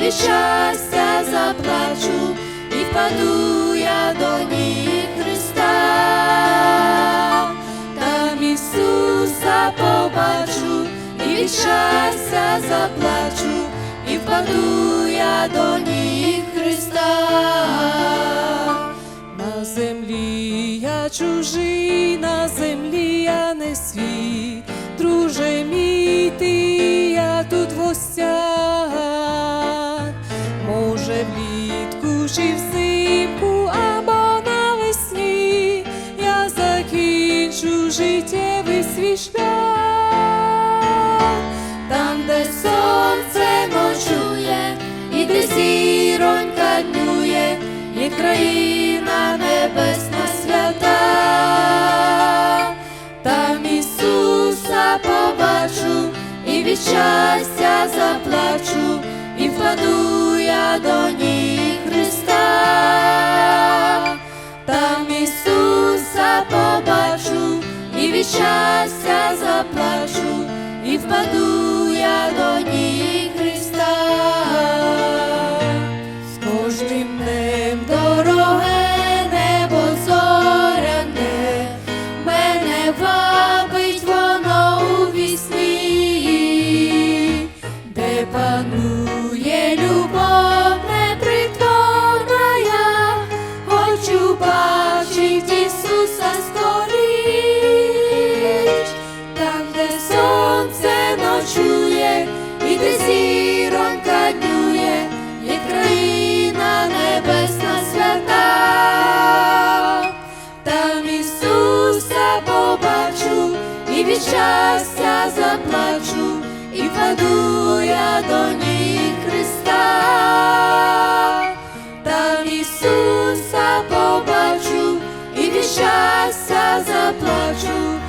від щастя заплачу, і впаду я до ніг Христа, там Ісуса побачу, і від щастя заплачу, і впаду я до ніг Христа. На землі я чужий, на землі я не свій, друже мій ти, я тут в гостях. Чи взимку або навесні я закінчу життєвий свій шлях, там, де сонце ночує, і де зіронька днює, є країна небесна свята, там Ісуса побачу, і від щастя заплачу, і впаду я до ніг від щастя заплачу, і впаду Ісуса побачу, і від щастя заплачу, і впаду я до ніг Христа, там Ісуса побачу, і від щастя заплачу,